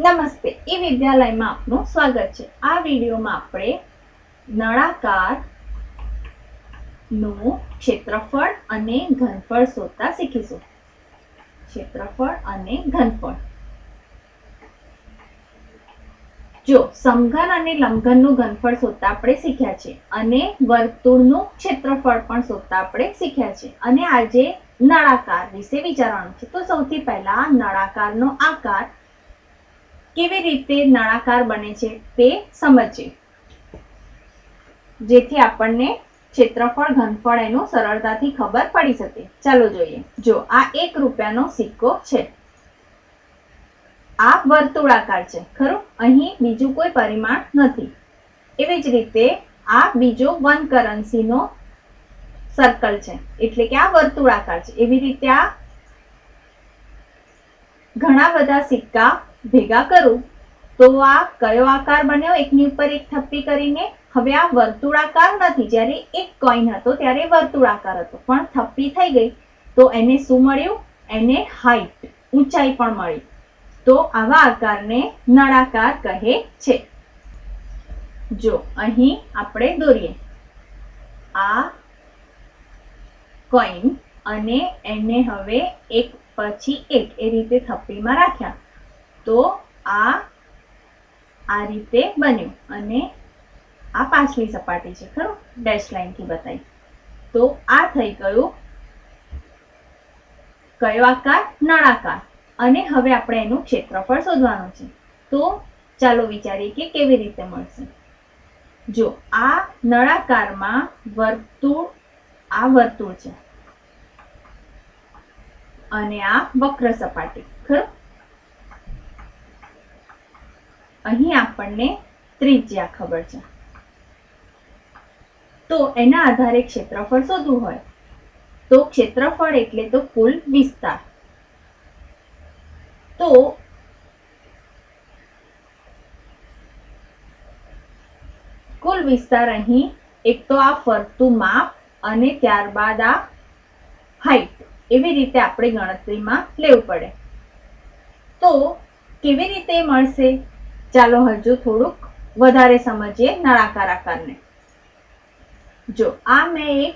નમસ્તે. એ વિદ્યાલયમાં આપનું સ્વાગત છે. આ વિડીયોમાં આપણે નળાકારનું ક્ષેત્રફળ અને ઘનફળ શોધતા શીખીશું. ક્ષેત્રફળ અને ઘનફળ. જો સમઘન અને લંબઘનનું ઘનફળ શોધતા આપણે શીખ્યા છે અને વર્તુળનું ક્ષેત્રફળ પણ શોધતા આપણે શીખ્યા છે. અને આજે નળાકાર વિશે વિચારવાનું છે. તો સૌથી પહેલા નળાકારનો આકાર કેવી રીતે નળાકાર બને છે તે સમજીએ. જેથી આપણને ક્ષેત્રફળ, ઘનફળ એનું સરળતાથી ખબર પડી શકે. ચાલો જોઈએ. જો આ એક રૂપિયાનો સિક્કો છે. આ વર્તુળાકાર છે, ખરું? અહીં બીજું કોઈ પરિમાણ નથી. એવી જ રીતે આ બીજો વન કરન્સીનો સર્કલ છે. એટલે કે આ વર્તુળાકાર છે. એવી રીતે આ ઘણા બધા સિક્કા ભેગા કરું, તો આ કયો આકાર બન્યો? એકની ઉપર એક થપ્પી કરીને. હવે આ વર્તુળાકાર નથી. જ્યારે એક કોઈન હતો, ત્યારે વર્તુળાકાર હતો. પણ થપ્પી થઈ ગઈ. તો એને શું મળ્યું? એને હાઈટ ઊંચાઈ પણ મળી. તો આવા આકારને નળાકાર કહે છે. જો, અહીં આપણે દોરીએ. આ કોઈન અને એને હવે એક પછી એક એ રીતે થપ્પીમાં રાખ્યા. તો આ આ રીતે બન્યું અને આ પાછલી સપાટી છે, ખરું? ડેશ લાઈનથી બતાવી તો આ થઈ ગયું કયો આકાર? નળાકાર અને હવે આપણે એનું ક્ષેત્રફળ શોધવાનું છે. તો ચાલો વિચારીએ કે કેવી રીતે મળશે. જો આ નળાકારમાં વર્તુળ, આ વર્તુળ છે. અને આ વક્ર સપાટી, ખરું? અહીં આપણને ત્રિજ્યા ખબર છે. તો એના આધારે ક્ષેત્રફળ શોધવું હોય. તો ક્ષેત્રફળ એટલે તો કુલ વિસ્તાર. તો કુલ વિસ્તાર અહીં એક તો આ ફરતું માપ અને ત્યારબાદ આ હાઈટ એવી રીતે આપણે ગણતરીમાં લેવું પડે. તો કેવી રીતે મળશે? ચાલો હજુ થોડુંક વધારે સમજીએ નળાકાર આકારને. જો આ મેં એક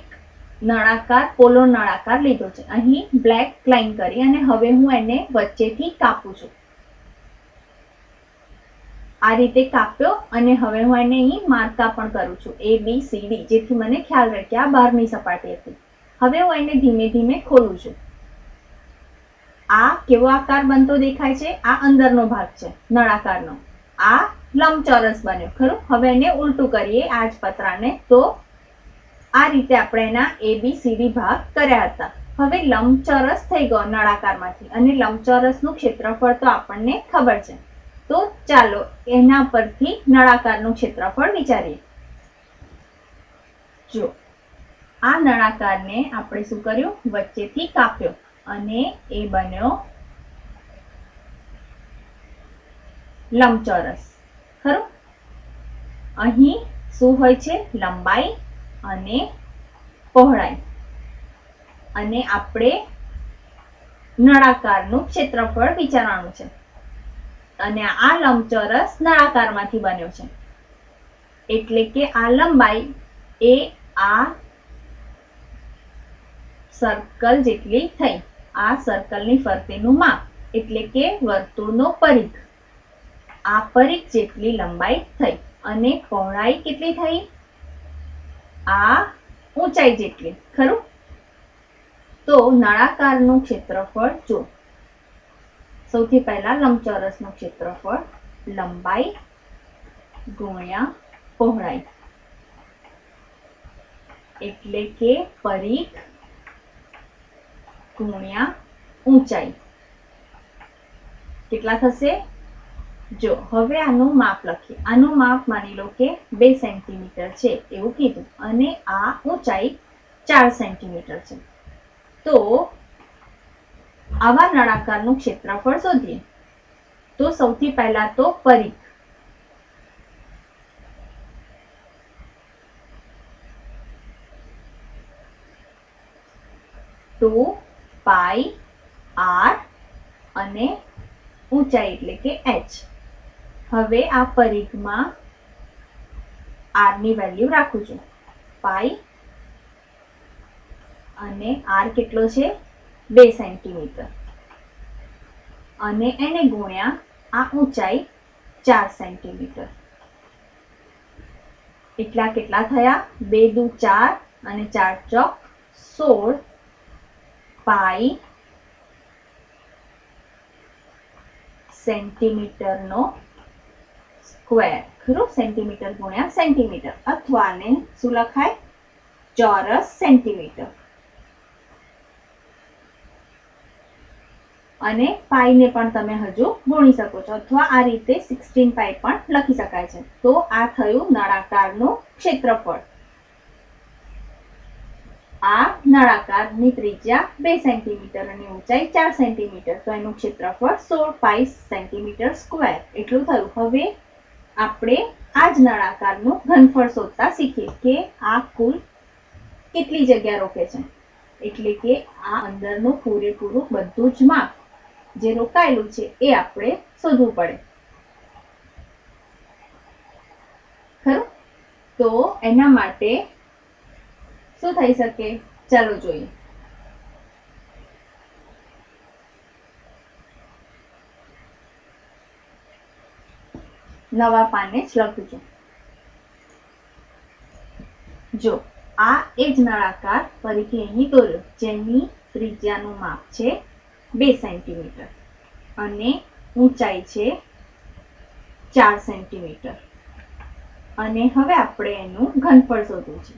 નળાકાર, પોલો નળાકાર લીધો છે. અહીં બ્લેક લાઈન કરી અને હવે હું એને વચ્ચેથી કાપું છું. આ રીતે કાપ્યો અને હવે હું એને અહીં માર્કા પણ કરું છું. એ બી સી ડી જેથી મને ખ્યાલ રહે કે આ બહારની સપાટી હતી. હવે હું એને ધીમે ધીમે ખોલું છું. આ કેવો આકાર બનતો દેખાય છે? આ અંદરનો ભાગ છે, નળાકારનો. આ લંબચોરસ બન્યો, ખરું? હવે એને ઉલટું કરીએ આ જ પતરાને. તો આ રીતે આપણે એના એ બી સીડી ભાગ કર્યા હતા. હવે લંબચોરસ થઈ ગયો નળાકારમાંથી. અને લંબચોરસનું ક્ષેત્રફળ તો આપણને ખબર છે. તો ચાલો એના પરથી નળાકારનું ક્ષેત્રફળ વિચારીએ. જો, આ નળાકારને આપણે શું કર્યું? વચ્ચેથી કાપ્યો. અને એ બન્યો લંબચોરસ. ખરું? અહીં શું હોય છે? લંબાઈ અને પહોળાઈ. અને આપણે નળાકારનું ક્ષેત્રફળ વિચારવાનું છે. અને આ લંબચોરસ નળાકારમાંથી બન્યો છે. એટલે કે આ લંબાઈ એ આ સર્કલ જેટલી થઈ. આ સર્કલની ફરતેનું માપ. એટલે કે વર્તુળનો પરિઘ. આ પરિઘ જેટલી લંબાઈ થઈ અને પહોળાઈ કેટલી થઈ? આ ઊંચાઈ જેટલી, ખરું? તો નળાકારનું ક્ષેત્રફળ જો, સૌથી પહેલા લંબચોરસનું ક્ષેત્રફળ લંબાઈ ગુણ્યા પહોળાઈ. એટલે કે પરિઘ ગુણ્યા ઊંચાઈ. કેટલા થશે? જો, હવે આનું માપ લખીએ. આનું માપ માની લો કે બે સેન્ટીમીટર છે, એવું કીધું. અને આ ઊંચાઈ ચાર સેન્ટીમીટર છે. તો આવા નળાકારનું ક્ષેત્રફળ શોધીએ. તો સૌથી પહેલા તો પરિઘ. ટુ પાઈ આર અને ઊંચાઈ એટલે કે h હવે આ પરિઘમાં આરની વેલ્યુ રાખું છું. પાઈ અને આર કેટલો છે? બે સેન્ટીમીટર અને એને ગુણ્યા આ ઊંચાઈ ચાર સેન્ટીમીટર એટલા કેટલા થયા? બે દુ ચાર અને ચાર ચોક સોળ પાઈ સેન્ટીમીટરનો સ્ક્વેર ખરું સેન્ટીમીટર ગુણ્યા સેન્ટીમીટર અથવા ને શું લખાય ચોરસ સેન્ટીમીટર અને પાઈને પણ તમે હજુ ગુણી શકો છો અથવા આ રીતે સિક્સટીન પાઈ પણ લખી શકાય છે તો આ થયું નળાકારનું ક્ષેત્રફળ આ નળાકારની ત્રિજ્યા બે સેન્ટીમીટર અને ઊંચાઈ ચાર સેન્ટીમીટર તો એનું ક્ષેત્રફળ સોળ પાઈ સેન્ટીમીટર સ્ક્વેર એટલું થયું હવે આપણે આ જ નળાકારનું ઘનફળ શોધતા શીખીએ કે આ કુલ કેટલી જગ્યા રોકે છે? એટલે કે આ અંદરનું પૂરેપૂરું બધું જ માપ જે રોકાયેલું છે એ આપણે શોધવું પડે. ખરું? તો એના માટે શું થઈ શકે? ચાલો જોઈએ. નવા પાને જ લખજો જો, આ એ જ નળાકાર ફરીથી અહીં દોર્યો, જેની ત્રિજ્યાનું માપ છે બે સેન્ટીમીટર અને ઊંચાઈ છે ચાર સેન્ટીમીટર અને હવે આપણે એનું ઘનફળ શોધવું છે.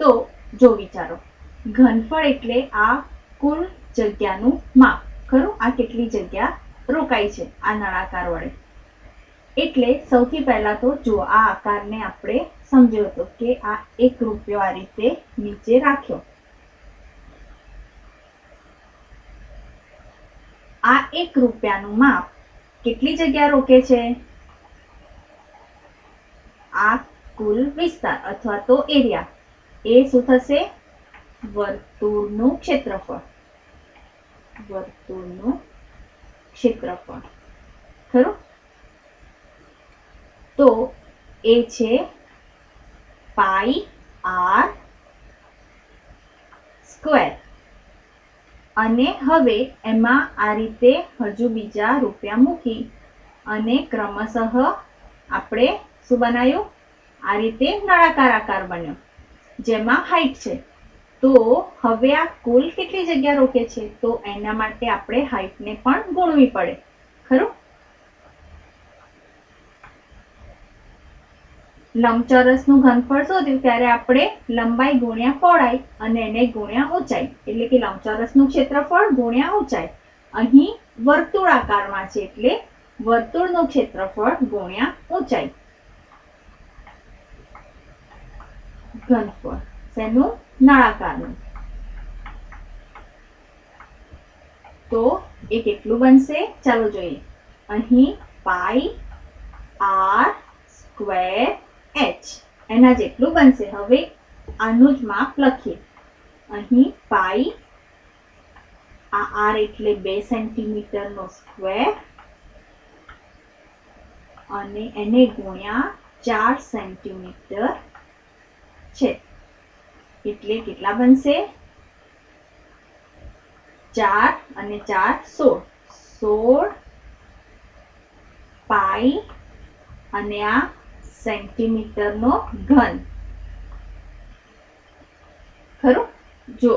તો, જો વિચારો, ઘનફળ એટલે આ કુલ જગ્યાનું માપ. ખરું? આ કેટલી જગ્યા રોકાઈ છે આ નળાકાર વડે? એટલે સૌથી પહેલા તો જો આ આકારને આપણે સમજ્યો હતો કે આ એક રૂપિયો આ રીતે નીચે રાખ્યો. આ એક રૂપિયાનું માપ કેટલી જગ્યા રોકે છે? આ કુલ વિસ્તાર અથવા તો એરિયા. એ શું થશે? વર્તુળનું ક્ષેત્રફળ. વર્તુળનું ક્ષેત્રફળ. ખરું? તો એ છે પાઈ આર સ્ક્વેર અને હવે એમાં આ રીતે હજુ બીજા રૂપિયા મૂકી અને ક્રમશઃ આપણે શું બનાવ્યું આ રીતે નળાકાર આકાર બન્યો, જેમાં હાઈટ છે. તો હવે આ કુલ કેટલી જગ્યા રોકે છે? તો એના માટે આપણે હાઈટને પણ ગુણવી પડે. ખરું? લંબચોરસનું ઘનફળ શોધ્યું ત્યારે આપણે લંબાઈ ગુણ્યા પહોળાઈ અને એને ગુણ્યા ઊંચાઈ. એટલે કે લંબચોરસનું ક્ષેત્રફળ ગુણ્યા ઊંચાઈ. અહીં વર્તુળાકારમાં છે એટલે વર્તુળનું ક્ષેત્રફળ ગુણ્યા ઊંચાઈ. ઘનફળ. શેનું? નળાકારનું. તો એ કેટલું બનશે? ચાલો જોઈએ. અહીં પાઈ આર સ્ક્વેર એચ એના જેટલું બનશે. હવે આનું જ માપ લખીએ. અહીં પાઈ આ આર એટલે બે સેન્ટીમીટરનો સ્ક્વેર અને એને ગુણ્યા ચાર સેન્ટીમીટર છે. એટલે કેટલા બનશે? ચાર અને ચાર સોળ. સોળ પાઈ અને આ સેન્ટીમીટરનો ઘન. ખરું? જો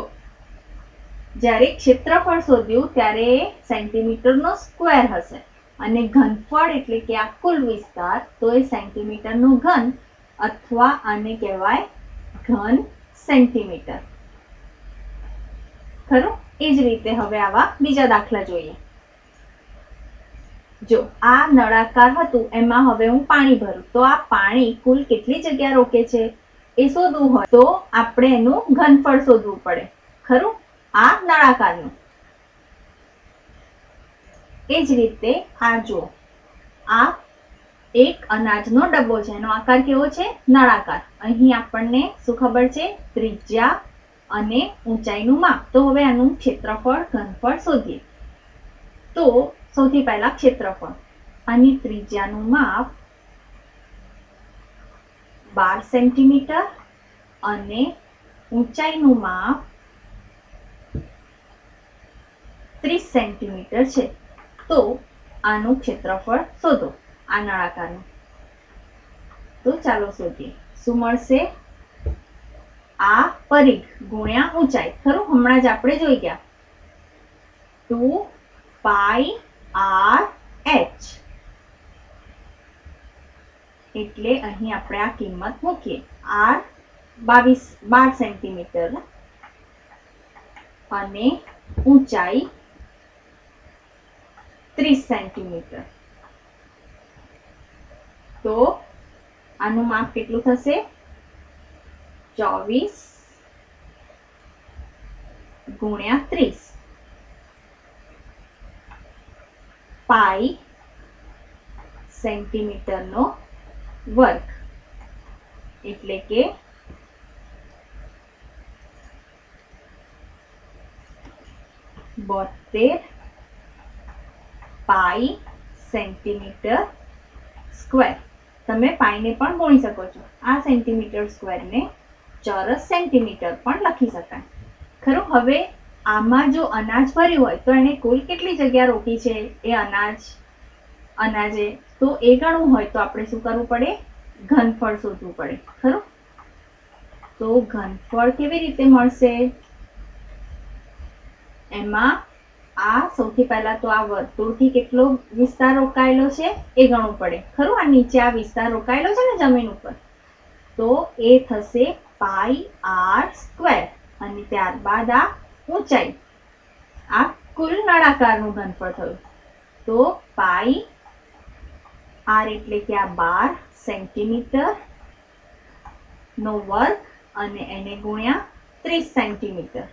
જ્યારે ક્ષેત્રફળ શોધ્યું, ત્યારે સેન્ટીમીટરનો સ્ક્વેર હશે. અને ઘનફળ એટલે કે આ કુલ વિસ્તાર, તો એ સેન્ટીમીટરનો ઘન અથવા આને કહેવાય ઘન સેન્ટીમીટર. ખરું? એ જ રીતે હવે આવા બીજા દાખલા જોઈએ. જો આ નળાકાર હતું, એમાં હવે હું પાણી ભરું. તો આ પાણી કુલ કેટલી જગ્યા રોકે છે? એ શોધવું હોય તો આપણે એનું ઘનફળ શોધવું પડે. ખરું? આ નળાકારનું. એ જ રીતે, આ જો આ એક અનાજનો ડબ્બો છે. એનો આકાર કેવો છે? નળાકાર. અહીં આપણને શું ખબર છે? ત્રિજ્યા અને ઊંચાઈનું માપ. તો હવે આનું ક્ષેત્રફળ, ઘનફળ શોધીએ. તો સૌથી પહેલા ક્ષેત્રફળ. આની ત્રિજ્યાનું માપ બાર સેન્ટીમીટર અને ઊંચાઈનું માપ ત્રીસ સેન્ટીમીટર છે. તો આનું ક્ષેત્રફળ શોધો, આ નળાકારનું. તો ચાલો શોધીએ. શું મળશે? આ પરિઘ ગુણ્યા ઊંચાઈ. ખરું? હમણાં જ આપણે જોઈ ગયા. ટુ પાઈ આર એચ એટલે અહીં આપણે આ કિંમત મૂકીએ. આર બાવીસ, બાર સેન્ટીમીટર અને ઊંચાઈ ત્રીસ સેન્ટીમીટર તો આનું માપ કેટલું થશે? ચોવીસ ગુણ્યા ત્રીસ. પાઈ સેન્ટીમીટરનો વર્ગ. એટલે કે બોતેર પાઈ સેન્ટીમીટર સ્ક્વેર. તમે પાઈને પણ ગુણી શકો છો. આ સેન્ટીમીટર સ્ક્વેરને ચોરસ સેન્ટીમીટર પણ લખી શકાય. ખરું? હવે આમાં જો અનાજ ભર્યું હોય, તો એને કુલ કેટલી જગ્યા રોકી છે? એ અનાજ, અનાજે. તો એ ગણવું હોય તો આપણે શું કરવું પડે? ઘનફળ શોધવું પડે. ખરું? તો ઘનફળ કેવી રીતે મળશે? એમાં આ સૌથી પહેલા તો આ વર્તુળથી કેટલો વિસ્તાર રોકાયેલો છે? એ ગણવું પડે. ખરું? આ નીચે આ વિસ્તાર રોકાયેલો છે ને જમીન ઉપર? તો એ થશે પાઈ આર સ્ક્વેર. અને ત્યારબાદ આ ઊંચાઈ. આ કુલ નળાકારનું ઘનફળ થયું. તો પાઈ આર એટલે કે આ બાર સેન્ટીમીટર નો વર્ગ અને એને ગુણ્યા ત્રીસ સેન્ટીમીટર.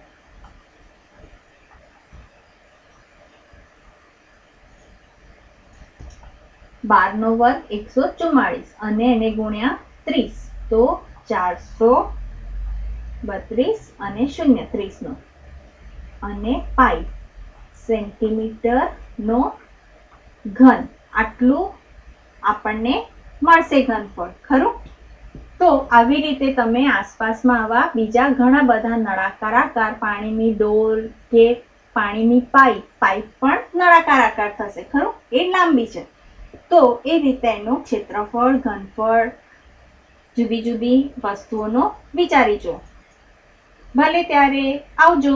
બાર નો વર્ગ એકસો ચુમ્માળીસ અને એને ગુણ્યા ત્રીસ. તો ચારસો બત્રીસ અને શૂન્ય ત્રીસ નો અને પાઈ સેન્ટીમીટર નો ઘન. આટલું આપણને મળશે ઘનફળ, ખરું? તો આવી રીતે તમે આસપાસમાં આવા બીજા ઘણા બધા નળાકાર આકાર, પાણીની ડોલ કે પાણીની પાઇપ પાઇપ પણ નળાકાર આકાર થશે, ખરું? એ લાંબી છે. તો એ રીતે એનું ક્ષેત્રફળ, ઘનફળ, જુદી જુદી વસ્તુઓનો વિચારી જુઓ. ભલે ત્યારે આવજો.